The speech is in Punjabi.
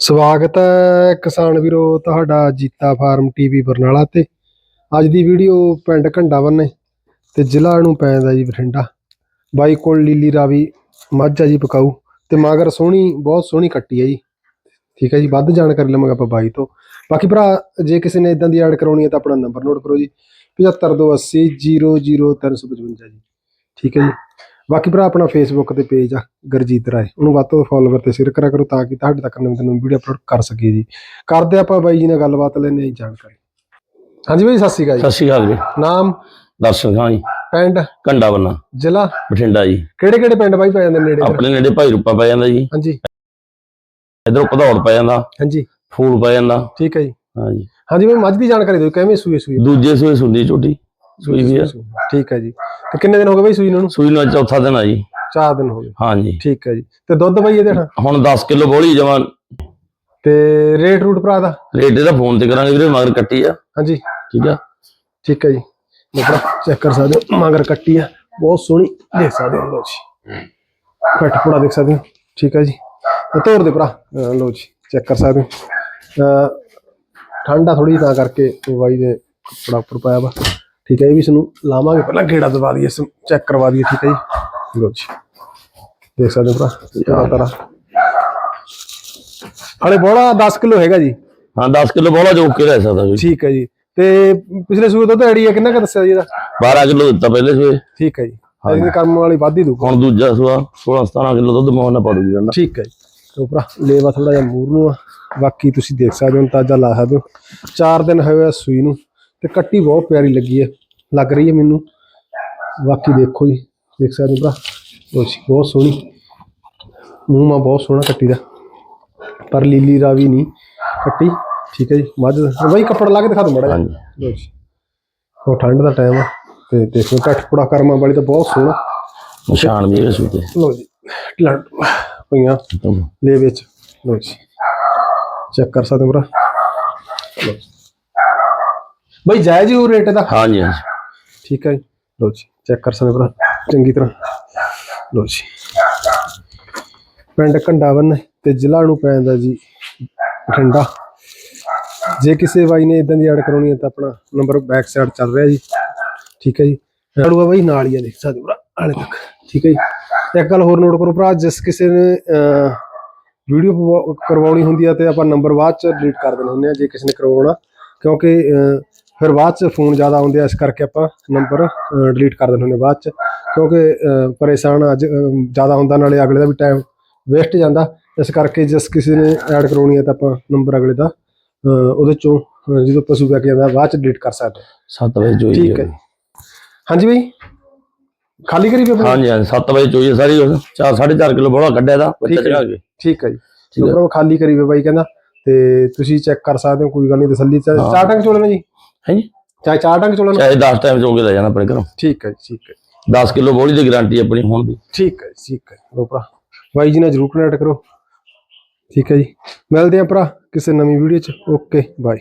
ਸਵਾਗਤ ਹੈ ਕਿਸਾਨ ਵੀਰੋ ਤੁਹਾਡਾ ਜੀਤਾ ਫਾਰਮ ਟੀਵੀ ਬਰਨਾਲਾ ਤੇ। ਅੱਜ ਦੀ ਵੀਡੀਓ ਪਿੰਡ ਘੰਡਾਵਨ ਨੇ ਤੇ ਜ਼ਿਲ੍ਹਾ ਨੂੰ ਪੈਂਦਾ ਜੀ ਬਠਿੰਡਾ। ਬਾਈ ਕੋਲ ਲੀਲੀ ਰਾਵੀ, ਮੱਝ ਆ ਜੀ ਪਕਾਊ ਤੇ ਮਗਰ ਸੋਹਣੀ, ਬਹੁਤ ਸੋਹਣੀ ਕੱਟੀ ਹੈ ਜੀ। ਠੀਕ ਹੈ ਜੀ, ਵੱਧ ਜਾਣਕਾਰੀ ਲਵਾਂਗੇ ਆਪਾਂ ਬਾਈ ਤੋਂ। ਬਾਕੀ ਭਰਾ, ਜੇ ਕਿਸੇ ਨੇ ਇਦਾਂ ਦੀ ਐਡ ਕਰਾਉਣੀ ਹੈ ਤਾਂ ਆਪਣਾ ਨੰਬਰ ਨੋਟ ਕਰੋ ਜੀ 7528 00355 ਜੀ। ਠੀਕ ਹੈ ਜੀ। ਬਾਕੀ ਭਰਾ ਆਪਣਾ ਫੇਸਬੁੱਕ ਤੇ ਪੇਜ ਆ ਗਰਜੀਤ ਰਾਏ। ਉਹਨੂੰ ਵੱਧ ਤੋਂ ਫੋਲੋਵਰ ਤੇ ਸ਼ੇਅਰ ਕਰਿਆ ਕਰੋ ਤਾਂ ਕਿ ਤੁਹਾਡੇ ਤੱਕ ਨਵੀਂ ਨਵੀਂ ਵੀਡੀਓ ਅਪਲੋਡ ਕਰ ਸਕੀਏ ਜੀ। ਕਰਦੇ ਆਪਾਂ ਬਾਈ ਜੀ ਨਾਲ ਗੱਲਬਾਤ ਲੈਣੇ ਜੀ ਜਾਣਕਾਰੀ। ਹਾਂਜੀ ਬਾਈ ਸਤਿ ਸ਼੍ਰੀ ਅਕਾਲ ਸਤਿ ਸ਼੍ਰੀ ਅਕਾਲ ਜੀ। ਜੀ ਨਾਮ? ਦਰਸ਼ਨ ਖਾਂ ਜੀ। ਪਿੰਡ? ਕੰਡਾ ਬੰਨਾ। ਜ਼ਿਲ੍ਹਾ? ਬਠਿੰਡਾ ਜੀ। ਕਿਹੜੇ ਕਿਹੜੇ ਪਿੰਡ ਬਾਈ ਪੈ ਜਾਂਦੇ ਨੇੜੇ? ਆਪਣੇ ਨੇੜੇ ਭਾਈ ਰੂਪਾ ਪੈ ਜਾਂਦਾ ਜੀ। ਹਾਂਜੀ। ਇਧਰੋਂ ਭਦੌੜ ਪੈ ਜਾਂਦਾ। ਹਾਂਜੀ। ਫੂਲ ਪੈ ਜਾਂਦਾ। ਠੀਕ ਹੈ ਜੀ। ਹਾਂਜੀ। ਹਾਂਜੀ ਬਾਈ ਮੱਝ ਦੀ ਜਾਣਕਾਰੀ ਦਿਓ ਕਿਵੇਂ ਸੂਏ ਸੂਏ? ਦੂਜੇ ਸੂਏ ਸੁੰਦੀ ਝੋਟੀ। ਸੂਈ ਵੀ ਆ। ਠੀਕ ਹੈ ਜੀ। ਤੇ ਕਿੰਨੇ ਦਿਨ ਹੋ ਗਏ ਬਾਈ ਸੂਈ ਨੂੰ? ਸੂਈ ਨੂੰ ਅੱਜ ਚੌਥਾ ਦਿਨ ਆ ਜੀ। ਚਾਰ ਦਿਨ ਹੋ ਗਏ। ਹਾਂਜੀ। ਠੀਕ ਹੈ ਜੀ। ਤੇ ਦੁੱਧ ਬਾਈ ਇਹਦੇ ਨਾਲ? ਹੁਣ 10 ਕਿਲੋ ਬੋਲੀ ਜਮਾਂ। ਤੇ ਰੇਟ ਰੂਟ ਭਰਾ ਦਾ? ਰੇਟ ਇਹਦਾ ਫੋਨ ਤੇ ਕਰਾਂਗੇ ਵੀਰੇ ਮਗਰ ਕੱਟੀ ਆ। ਹਾਂਜੀ। ਠੀਕ ਆ? ਠੀਕ ਹੈ ਜੀ। ਦੇਖੋ ਚੈੱਕ ਕਰ ਸਕਦੇ ਹੋ। ਮਗਰ ਕੱਟੀ ਆ। ਬਹੁਤ ਸੋਹਣੀ ਦੇਖ ਸਕਦੇ ਹੋ। ਲੋ ਜੀ। ਕੱਟ ਪੂੜਾ ਦੇਖ ਸਕਦੇ ਹੋ। ਠੀਕ ਹੈ ਜੀ। ਤੋੜ ਦੇ ਭਰਾ। ਲਓ ਜੀ। ਚੈੱਕ ਕਰ ਸਕਦੇ ਹੋ। ਠੰਡਾ ਥੋੜੀ ਤਾਂ ਕਰਕੇ ਬਾਈ ਦੇ ਕੱਪੜਾ ਉੱਪਰ ਪਾਇਆ ਵਾ। ਠੀਕ ਹੈ ਇਹ ਵੀ ਇਸ ਨੂੰ ਲਾਵਾਂਗੇ। ਪਹਿਲਾਂ ਗੇੜਾ ਦਵਾ ਦਈਏ ਚੈੱਕ ਕਰਵਾ ਦਈਏ ਠੀਕ ਹੈ ਜੀ। ਲਓ ਜੀ। ਦੇਖ ਸਕਦੇ ਹੋ ਭਰਾ ਤਰਾ ਹਲੇ ਬੋਲਾ 10 ਕਿਲੋ ਹੈਗਾ ਜੀ। ਹਾਂ 10 ਕਿਲੋ ਬੋਲਾ ਜੋ ਕੇ ਰਹਿ ਸਕਦਾ ਜੀ ਠੀਕ ਹੈ ਜੀ। ਤੇ ਪਿਛਲੇ ਸੂਏ ਦੁੱਧ ਐਡੀ ਹੈ ਕਿੰਨਾ ਕੁ ਦੱਸਿਆ ਜੀ ਇਹਦਾ? 12 ਕਿਲੋ ਦਿੱਤਾ ਪਹਿਲੇ ਸੂਏ। ਠੀਕ ਹੈ ਜੀ। ਇਹਦੇ ਕੰਮ ਵਾਲੀ ਵੱਧ ਦੂਗਾ ਹੁਣ ਦੂਜਾ ਸੂਆ 16 17 ਕਿਲੋ ਦੁੱਧ ਮੋਹਨ ਨਾ ਕਹਿੰਦਾ। ਠੀਕ ਹੈ ਜੀ। ਤੇ ਭਰਾ ਲੇਵਾ ਥੋੜਾ ਜਿਹਾ ਮੂਰ ਨੂੰ ਆ। ਬਾਕੀ ਤੁਸੀਂ ਦੇਖ ਸਕਦੇ ਹੋ ਤਾਜ਼ਾ ਲਾ ਸਕਦੇ ਹੋ। ਚਾਰ ਦਿਨ ਹੋਏ ਸੂਈ ਨੂੰ। ਤੇ ਕੱਟੀ ਬਹੁਤ ਪਿਆਰੀ ਲੱਗੀ ਹੈ। ਲੱਗ ਰਹੀ ਹੈ ਮੈਨੂੰ। ਬਾਕੀ ਦੇਖੋ ਜੀ ਦੇਖ ਸਕਦੇ ਭਰਾ। ਜੀ ਬਹੁਤ ਸੋਹਣੀ। ਮੂੰਹ ਮਾ ਬਹੁਤ ਸੋਹਣਾ ਕੱਟੀ ਦਾ। ਪਰ ਲੀਲੀ ਰਾਵੀ ਨਹੀਂ ਕੱਟੀ। ਠੀਕ ਹੈ ਜੀ ਮੱਝ ਦਾ। ਬਾਈ ਕੱਪੜਾ ਲਾ ਕੇ ਦਿਖਾ ਦੋ ਮੜਾ ਹਾਂਜੀ। ਲੋ ਜੀ। ਉਹ ਠੰਡ ਦਾ ਟਾਈਮ ਆ। ਤੇ ਦੇਖੋ ਟੱਟਪੜਾ ਕਰਮਾਂ ਵਾਲੀ ਤਾਂ ਬਹੁਤ ਸੋਹਣਾ। ਨਿਸ਼ਾਨ ਵੀ ਸੂਈ ਤੇ ਲੋ ਜੀ ਲੜ ਪਈਆਂ ਲੈ ਵਿੱਚ ਲੋ ਜੀ। ਚੈੱਕ ਕਰ ਸਕਦੇ ਭਰਾ। ਬਈ ਜਾਇਜ਼ ਹੀ ਉਹ ਰੇਟ ਦਾ ਹਾਂਜੀ ਹਾਂਜੀ ਠੀਕ ਹੈ ਜੀ। ਲੋ ਜੀ ਚੈੱਕ ਕਰ ਸਕਦੇ ਹੋ ਭਰਾ। ਚੰਗੀ ਤਰ੍ਹਾਂ। ਲੋ ਜੀ। ਪਿੰਡ ਘੰਡਾਵਨ ਤੇ ਜ਼ਿਲ੍ਹਾ ਨੂੰ ਪੈਂਦਾ ਜੀ ਬਠਿੰਡਾ। ਜੇ ਕਿਸੇ ਬਾਈ ਨੇ ਇਦਾਂ ਦੀ ਐਡ ਕਰਾਉਣੀ ਹੈ ਤਾਂ ਆਪਣਾ ਨੰਬਰ ਬੈਕ ਸਾਈਡ ਚੱਲ ਰਿਹਾ ਜੀ। ਠੀਕ ਹੈ ਜੀ। ਰੜੂਆ ਬਾਈ ਨਾਲ ਹੀ ਆ ਦੇਖ ਸਕਦੇ ਹੋ ਭਰਾ ਹਾਲੇ ਤੱਕ। ਠੀਕ ਹੈ ਜੀ। ਇੱਕ ਗੱਲ ਹੋਰ ਨੋਟ ਕਰੋ ਭਰਾ ਜਿਸ ਕਿਸੇ ਨੇ ਵੀਡੀਓ ਕਰਵਾਉਣੀ ਹੁੰਦੀ ਹੈ ਤੇ ਆਪਾਂ ਨੰਬਰ ਬਾਅਦ ਚ ਡਿਲੀਟ ਕਰ ਦਿੰਦੇ ਹੁੰਦੇ ਆ ਜੇ ਕਿਸੇ ਨੇ ਕਰਵਾਉਣਾ। ਕਿਉਂਕਿ ਫਿਰ ਬਾਅਦ ਚ ਫੋਨ ਜ਼ਿਆਦਾ ਆਉਂਦੇ ਆ ਇਸ ਕਰਕੇ ਆਪਾਂ ਨੰਬਰ ਡਿਲੀਟ ਕਰ ਦਿੰਦੇ ਹੁੰਦੇ ਬਾਅਦ ਚ ਕਿਉਂਕਿ ਪਰੇਸ਼ਾਨ ਅੱਜ ਜ਼ਿਆਦਾ ਹੁੰਦਾ ਨਾਲੇ ਅਗਲੇ ਦਾ ਵੀ ਟਾਈਮ ਵੇਸਟ ਜਾਂਦਾ ਇਸ ਕਰਕੇ ਜਿਸ ਕਿਸੇ ਨੇ ਐਡ ਕਰਾਉਣੀ ਹੈ ਤਾਂ ਆਪਾਂ ਨੰਬਰ ਅਗਲੇ ਦਾ ਉਹਦੇ ਚੋਂ ਜਦੋਂ ਪਸ਼ੂ ਵਿਕ ਜਾਂਦਾ ਬਾਅਦ ਚ ਡਿਲੀਟ ਕਰ ਸਕਦੇ ਹਾਂ। 7 ਵਜੇ ਚੋਈ ਠੀਕ ਹੈ। ਹਾਂਜੀ ਬਈ ਖਾਲੀ ਕਰੀ ਪੇਪਰ ਹਾਂਜੀ ਹਾਂਜੀ 7 ਵਜੇ ਚੋਈ ਸਾਰੀ 4 4.5 ਕਿਲੋ ਬੋਲਾ ਕੱਢਿਆ ਦਾ ਠੀਕ ਬੱਚਾ ਹੈ। ਚੜਾ ਕੇ ਠੀਕ ਹੈ ਜੀ। ਨੰਬਰ ਖਾਲੀ ਕਰੀ ਵੇ ਬਾਈ ਕਹਿੰਦਾ ਤੇ ਤੁਸੀਂ ਚੈੱਕ ਕਰ ਸਕਦੇ ਹੋ ਕੋਈ ਗੱਲ ਨਹੀਂ ਤਸੱਲੀ ਚ ਹਾਂ। ਚਾਰ ਟੰਗ ਚੋਲਣਾ ਜੀ ਹਾਂਜੀ। ਚਾਹੇ ਚਾਰ ਟੰਗ ਚੋਲਣਾ ਚਾਹੇ 10 ਟਾਈਮ ਚੋ ਕੇ ਲੈ ਜਾਣਾ ਆਪਣੇ ਘਰੋਂ। ਠੀਕ ਹੈ ਜੀ, ਠੀਕ ਹੈ। 10 ਕਿਲੋ ਬੋਲੀ ਦੀ ਗਾਰੰਟੀ ਆਪਣੀ ਹੁਣ ਦੀ। ਠੀਕ ਹੈ ਜੀ, ਠੀਕ ਹੈ। ਲੋ ਭਰਾ ਬਾਈ ਜੀ ਨਾਲ ਜਰੂਰ ਕਨੈਕਟ ਕਰੋ। ਠੀਕ ਹੈ ਜੀ। ਮਿਲਦੇ ਆਂ ਭਰਾ ਕਿਸੇ ਨਵੀਂ ਵੀਡੀਓ ਚ। Okay bye